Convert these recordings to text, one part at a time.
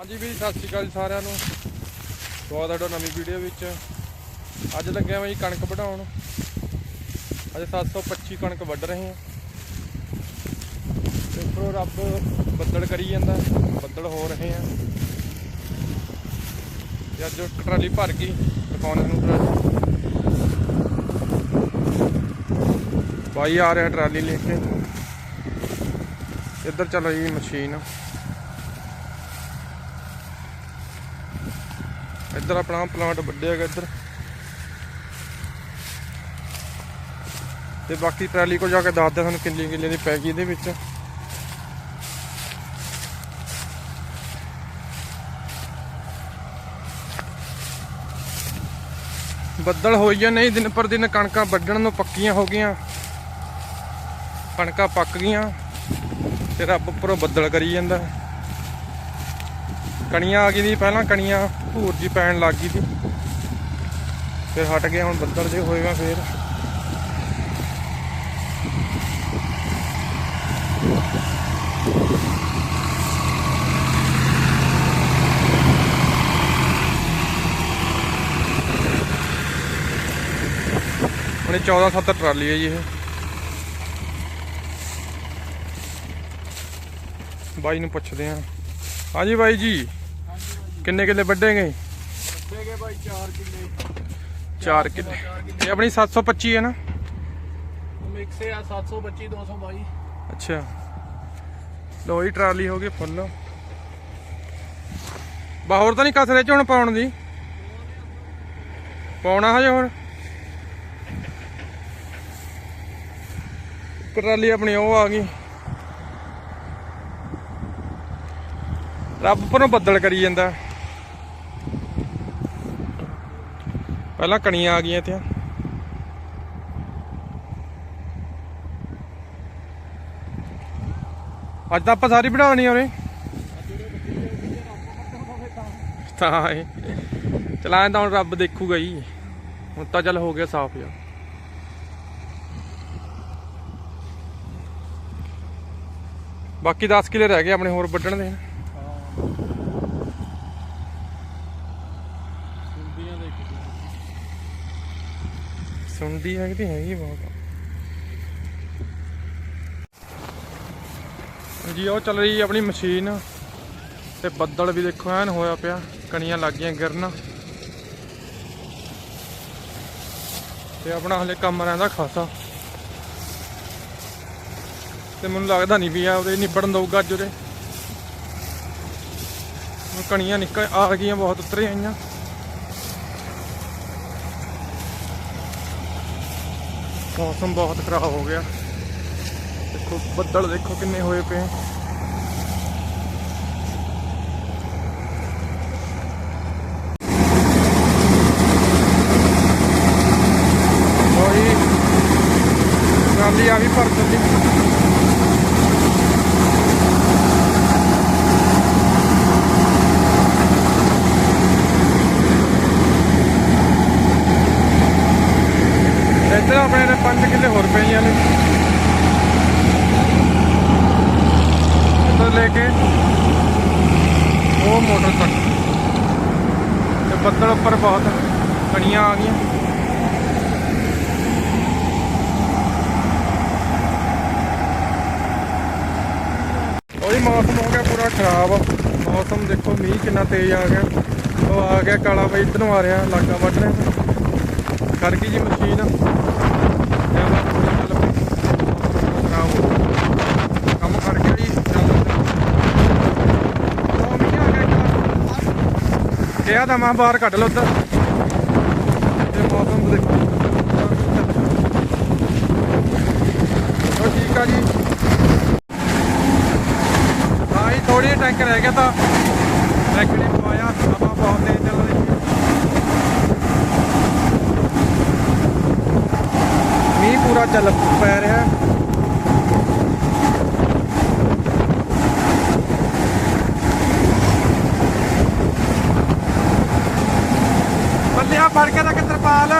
ਹਾਂਜੀ ਵੀ ਸਤਿ ਸ਼੍ਰੀ ਅਕਾਲ ਜੀ ਸਾਰਿਆਂ ਨੂੰ। ਸਵਾਗਤ ਹੈ ਤੁਹਾਡਾ ਨਵੀਂ ਵੀਡੀਓ ਵਿੱਚ। ਅੱਜ ਲੱਗਿਆ ਮੈਂ ਜੀ ਕਣਕ ਵਢਾਉਣ। ਅੱਜ 725 ਕਣਕ ਵੱਢ ਰਹੇ ਹਾਂ। ਤੇ ਉੱਪਰੋਂ ਰੱਬ ਬੱਦਲ ਕਰੀ ਜਾਂਦਾ, ਬੱਦਲ ਹੋ ਰਹੇ ਆ। ਤੇ ਅੱਜ ਟਰਾਲੀ ਭਰ ਗਈ ਦਿਖਾਉਣੇ ਨੂੰ ਟਰਾਲੀ। ਬਾਈ ਆ ਰਿਹਾ ਟਰਾਲੀ ਲੈ ਕੇ। ਇੱਧਰ ਚੱਲ ਰਹੀ ਮਸ਼ੀਨ। ਇੱਧਰ ਆਪਣਾ ਪਲਾਂਟ ਵੱਡਿਆ ਹੈਗਾ ਇੱਧਰ। ਤੇ ਬਾਕੀ ਟਰਾਲੀ ਕੋਲ ਜਾ ਕੇ ਦੱਸਦੇ ਤੁਹਾਨੂੰ ਕਿੰਨੀ ਕਿੱਲੇ ਦੀ ਪੈ ਗਈ ਇਹਦੇ ਵਿੱਚ। ਬੱਦਲ ਹੋਈਆਂ ਨਹੀਂ, ਦਿਨ ਪਰ ਦਿਨ ਕਣਕਾਂ ਵੱਢਣ ਨੂੰ ਪੱਕੀਆਂ ਹੋ ਗਈਆਂ। ਕਣਕਾਂ ਪੱਕ ਗਈਆਂ। ਤੇ ਰੱਬ ਉੱਪਰੋਂ ਬੱਦਲ ਕਰੀ ਜਾਂਦਾ। ਕਣੀਆਂ ਆ ਗਈ ਦੀ ਪਹਿਲਾਂ ਕਣੀਆਂ ਭੂਰ ਜੀ ਪੈਣ ਲੱਗ ਗਈ ਸੀ। ਫਿਰ ਹਟ ਗਿਆ ਹੁਣ ਬੱਦਲ ਜੇ ਹੋਏਗਾ ਫੇਰ। ਹੁਣ ਇਹ 14 7 ਟਰਾਲੀ ਹੈ ਜੀ ਇਹ। ਬਾਈ ਨੂੰ ਪੁੱਛਦੇ ਆ ਹਾਂਜੀ ਬਾਈ ਜੀ। ਕਿੰਨੇ ਕਿੱਲੇ ਵੱਢੇਗੇ? ਦੇਗੇ ਭਾਈ 4 ਕਿੱਲੇ। 4 ਕਿੱਲੇ। ਇਹ ਆਪਣੀ 725 ਹੈ ਨਾ? ਮਿਕਸ ਆ 725 222 ਅੱਛਾ। ਲੋ ਟਰਾਲੀ ਹੋ ਗਈ ਫੁੱਲ। ਬਾ ਹੋਰ ਤਾਂ ਨਹੀਂ ਕਸਰੇ ਚ ਹੁਣ ਪਾਉਣ ਦੀ? ਪਾਉਣਾ ਹਜੇ ਇੱਕ ਟਰਾਲੀ ਆਪਣੀ ਉਹ ਆ ਗਈ। ਰੱਬ ਉੱਪਰੋਂ ਬੱਦਲ ਕਰੀ ਜਾਂਦਾ। ਪਹਿਲਾਂ ਕਣੀਆਂ ਆ ਗਈਆਂ ਇੱਥੇ। ਅੱਜ ਤਾਂ ਆਪਾਂ ਸਾਰੀ ਬਣਾਉਣੀ ਆ ਤਾਂ ਇਹ ਚਲਾਇਆ ਤਾਂ ਹੁਣ ਰੱਬ ਦੇਖੂਗਾ ਹੀ ਹੁਣ ਤਾਂ ਚੱਲ ਹੋ ਗਿਆ ਸਾਫ਼ ਯਾਰ ਬਾਕੀ 10 ਕਿਲੇ ਰਹਿ ਗਏ ਆਪਣੇ ਹੋਰ ਵੱਢਣ ਦੇ। ਸੁੰਦੀਆਂ ਦੇਖੀ ਸੁਣਦੀ ਹੈ ਕਿ ਹੈਗੀ ਬਹੁਤ। ਜੀ ਉਹ ਚੱਲ ਰਹੀ ਆਪਣੀ ਮਸ਼ੀਨ ਤੇ ਬੱਦਲ ਵੀ ਦੇਖੋ, ਐਨ ਹੋਇਆ ਪਿਆ, ਕਣੀਆਂ ਲੱਗ ਗਿਰਨ। ਤੇ ਆਪਣਾ ਹਲੇ ਕੰਮ ਰਹਿੰਦਾ ਖਾਸਾ। ਤੇ ਮੈਨੂੰ ਲੱਗਦਾ ਨਹੀਂ ਵੀ ਆ ਉਹਦੇ ਨਿਬੜਨ ਦਊਗਾ ਅੱਜ ਉਹਦੇ। ਕਣੀਆਂ ਨਿਕਲ ਆ ਗਈਆਂ, ਬਹੁਤ ਉਤਰੇ ਆਈਆਂ ਮੌਸਮ ਬਹੁਤ ਖਰਾਬ ਹੋ ਗਿਆ। ਦੇਖੋ ਬੱਦਲ ਦੇਖੋ ਕਿੰਨੇ ਹੋਏ ਪਏ ਹੋਈ ਨਾਲੀ ਆ ਵੀ ਭਰ ਚੱਲੀ ਇੱਧਰ ਆਪਣੇ ਨੇ 5 ਕਿੱਲੇ ਹੋਰ ਪਈਆਂ ਨੇ ਇੱਧਰ ਲੈ ਕੇ ਉਹ ਤੇ ਬੱਦਲ ਉੱਪਰ ਬਹੁਤ ਕਣੀਆਂ ਆ ਗਈਆਂ। ਉਹੀ ਮੌਸਮ ਹੋ ਗਿਆ ਪੂਰਾ ਖਰਾਬ। ਮੌਸਮ ਦੇਖੋ, ਮੀਂਹ ਕਿੰਨਾ ਤੇਜ਼ ਆ ਗਿਆ। ਉਹ ਆ ਗਿਆ ਕਾਲਾ ਬਈ ਇੱਧਰ ਨੂੰ ਆ ਰਿਹਾ, ਲਾਗਾ ਵੱਢ ਰਿਹਾ। ਕਰ ਗਈ ਜੀ ਮਸ਼ੀਨ। ਜ਼ਿਆਦਾ ਚੱਲ ਪਈ ਖਰਾਬ ਹੋ ਗਿਆ। ਕੰਮ ਕਰ ਗਿਆ ਜੀ ਚੱਲ ਉਹ ਮੀਂਹ ਆ ਗਿਆ ਇੱਕ। ਕਿਹਾ ਤਾਂ ਮੈਂ ਬਾਹਰ ਕੱਢ ਲਓ ਉੱਧਰ। ਤੇ ਮੌਸਮ ਦੇਖੋ। ਉਹ ਠੀਕ ਆ ਜੀ। ਹਾਂ ਜੀ ਥੋੜੀ ਟੈਂਕ ਰਹਿ ਗਿਆ ਤਾਂ। ਟੈਂਕ ਨਹੀਂ ਪਵਾਇਆ, ਆਪਾਂ ਬਹੁਤ ਤੇਜ਼ ਚੱਲ ਰਹੀ ਮੀਂਹ ਪੂਰਾ ਚੱਲ ਪੈ ਰਿਹਾ। ਬੱਲਿਆ ਫੜ ਕੇ ਰੱਖ ਤਰਪਾਲ।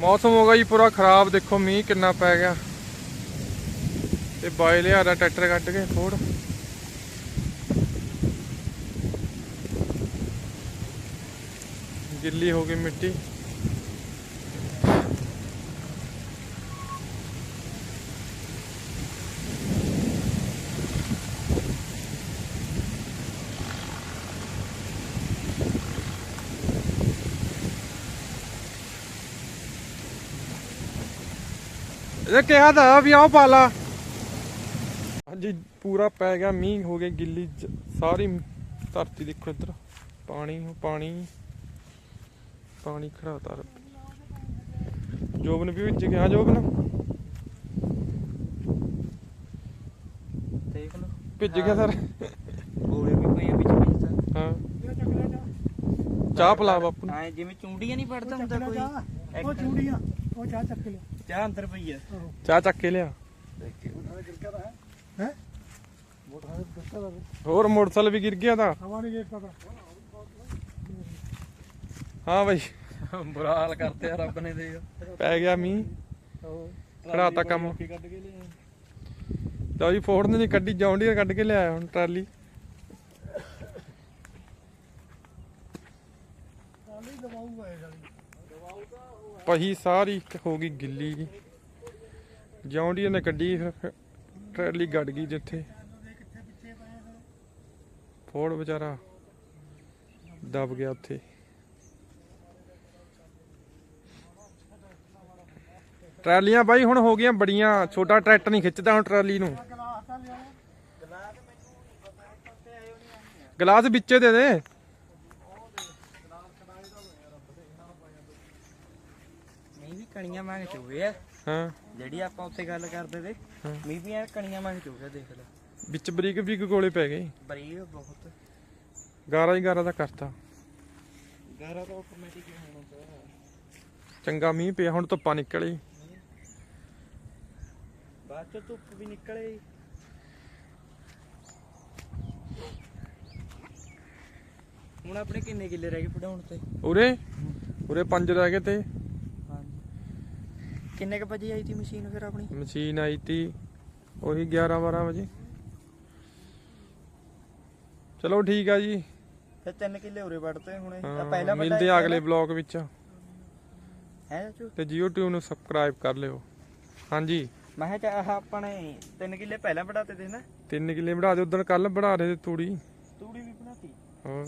ਮੌਸਮ ਹੋ ਗਿਆ ਜੀ ਪੂਰਾ ਖਰਾਬ, ਦੇਖੋ ਮੀਂਹ ਕਿੰਨਾ ਪੈ ਗਿਆ। ਤੇ ਬਾਈ ਲਿਆ ਦਾ ਟਰੈਕਟਰ ਕੱਢ ਕੇ, ਫੋੜ। ਗਿੱਲੀ ਹੋ ਗਈ ਮਿੱਟੀ। ਇਹ ਕਿਹਾ ਤਾਂ ਵੀ ਆਓ ਪਾਲਾ। ਹਾਂਜੀ ਪੂਰਾ ਪੈ ਗਿਆ ਮੀਂਹ ਹੋ ਗਿਆ ਗਿੱਲੀ ਸਾਰੀ ਧਰਤੀ ਦੇਖੋ ਇੱਧਰ। ਪਾਣੀ ਪਾਣੀ। ਪਾਣੀ ਖੜਾਤਾ ਜੋਬਨ ਵੀ ਵਿੱਚ ਗਿਆ ਜੋਬਨ। ਦੇਖ ਲਓ। ਭਿੱਜ ਗਿਆ ਸਰ। ਗੋਲੇ ਵੀ ਪਏ ਆ ਵਿੱਚ ਵਿੱਚ ਹਾਂ। ਚਾਹ ਪਿਲਾ ਬਾਪੂ ਨੂੰ। ਹਾਂ ਜਿਵੇਂ ਚੁੰਡੀਆਂ ਨਹੀਂ ਪੜਦਾ ਹੁੰਦਾ ਕੋਈ। ਉਹ ਚੂੜੀਆਂ। ਉਹ ਚਾਹ ਚੱਕ ਲਿਆ। ਚਾਹ ਅੰਦਰ ਪਈ ਆ। ਚਾਹ ਚੱਕ ਕੇ ਲਿਆ। ਹੈ। ਮੋਟਰ ਹੈ ਦੱਸਦਾ ਦਾ ਹੋਰ ਮੋਟਰਸਾਈਕਲ ਵੀ ਗਿਰ ਗਿਆ ਤਾਂ। ਹਵਾ ਨਹੀਂ ਹਾਂ ਬਾਈ। ਬੁਰਾ ਹਾਲ ਕਰਤੇ ਆ ਰੱਬ ਨੇ ਦੇ ਪੈ ਗਿਆ ਮੀਂਹ। ਖੜਾਤਾ ਕੰਮ। ਕੱਢ ਕੇ ਲਿਆ ਲਓ ਜੀ ਫੋਰਡ ਨੇ ਜੀ ਕੱਢੀ ਜੌਂਡੀਅਰ ਕੱਢ ਕੇ ਲਿਆਇਆ ਹੁਣ ਟਰਾਲੀ। ਕਾਲੀ ਦਵਾਊਗਾ ਇਹ ਗਲੀ ਪਹੀ ਸਾਰੀ ਹੋ ਗਈ ਗਿੱਲੀ ਜੀ। ਨੇ ਕੱਢੀ, ਫਿਰ- ਟਰਾਲੀ ਗੱਡ ਗਈ ਜਿੱਥੇ। ਫੋਰਡ ਵਿਚਾਰਾ ਦਬ ਗਿਆ ਉੱਥੇ। ਟਰਾਲੀਆਂ ਬਾਈ ਹੁਣ ਹੋ ਗਈਆਂ ਬੜੀਆਂ, ਛੋਟਾ ਟਰੈਕਟਰ ਨਹੀਂ ਖਿੱਚਦਾ ਹੁਣ ਟਰਾਲੀ ਨੂੰ। ਗਲਾਸ ਤਾਂ ਗਲਾਸ ਵਿੱਚੇ ਦੇ ਦੇ ਨਹੀਂ ਵੀ ਕਣੀਆਂ ਮੰਗ ਚੁਗੇ ਆ। ਹਾਂ। ਜਿਹੜੀ ਆਪਾਂ ਉੱਤੇ ਗੱਲ ਕਰਦੇ ਤੇ ਹਾਂ। ਮੀਂਹ ਵੀ ਐਨ ਕਣੀਆਂ ਮੰਗ ਚੁਗੇ ਦੇਖ ਲੈ। ਵਿੱਚ ਬਰੀਕ ਬਰੀਕ ਗੋਲੇ ਪੈ ਗਏ। ਬਰੀਕ ਬਹੁਤ। ਗਾਰਾ ਹੀ ਗਾਰਾ ਦਾ ਕਰਤਾ। ਗਾਰਾ ਤਾਂ ਆਟੋਮੈਟਿਕ ਹੀ ਹੋਣਾ ਚਾਹੀਦਾ। ਚੰਗਾ ਮੀਂਹ ਪਿਆ ਹੁਣ ਧੁੱਪਾਂ ਨਿਕਲੀ। ਬਾਅਦ ਚ ਧੁੱਪ ਵੀ ਨਿਕਲੇ। ਹੁਣ ਆਪਣੇ ਕਿੰਨੇ ਕਿੱਲੇ ਰਹਿ ਗਏ ਪੜਾਉਣ ਤੇ? ਉਰੇ? ਉਰੇ ਪੰਜ ਰਹਿ ਗਏ ਤੇ। ਕਿੰਨੇ ਕ ਵਜੇ ਆਈ ਤੀ ਮਸ਼ੀਨ ਫਿਰ ਆਪਣੀ? ਮਸ਼ੀਨ ਆਈ ਤੀ ਉਹੀ 11 12 ਵਜੇ। ਚਲੋ ਠੀਕ ਆ ਜੀ। ਫਿਰ ਤਿੰਨ ਕਿੱਲੇ ਉਰੇ ਵੱਢਤੇ ਹੁਣੇ। ਤਾਂ ਹਾਂ, ਪਹਿਲਾ ਮਿਲਦੇ ਆ ਅਗਲੇ ਬਲੌਗ ਵਿੱਚ। ਹੈ ਚੋ ਤੇ ਜੀਓ ਟਿਊਬ ਨੂੰ ਸਬਸਕ੍ਰਾਈਬ ਕਰ ਲਿਓ। ਹਾਂਜੀ। ਮੈਂ ਕਿਹਾ ਚਾ- ਆਹ ਆਪਣੇ ਤਿੰਨ ਕਿੱਲੇ ਪਹਿਲਾਂ ਵੜਾਤੇ ਤੇ ਨਾ। ਤਿੰਨ ਕਿੱਲੇ ਵਧਾ ਦੇ ਉਦੋਂ ਕੱਲ ਬਣਾ ਰਹੇ ਤੇ ਤੂੜੀ। ਤੂੜੀ ਵੀ ਬਣਾਤੀ? ਹੋਰ